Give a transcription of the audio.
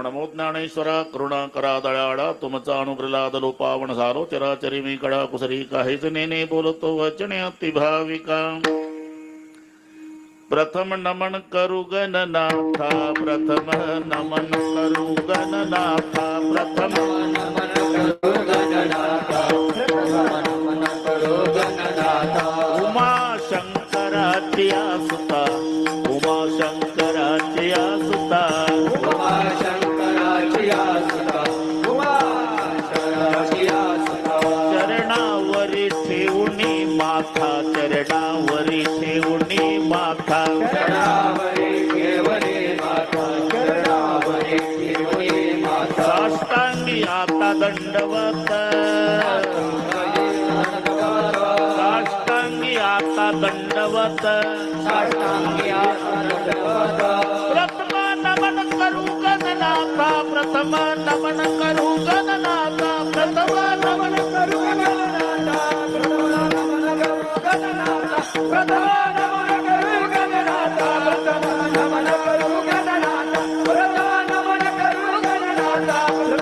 ओम करुणा करा दळाडा तुमचा अनुप्रलाद लोपावण झालो चराचरी मी कडा कुसरी काहीच नेने बोलतो वचने अतिभाविका. प्रथम नमन करू गणनाथा प्रथम नमन करू गणनाथा प्रथम उमा शंकराची सुता उमा सुता चरणावरी ठेवणी माथा चरणावरी ठेवणी माथा. साष्टांगी आता दंडवत. साष्टांगी आता दंडवत. प्रथम नमन करू गणनाथा प्रथम नमन करू गणनाथा. नम करो नालम करणा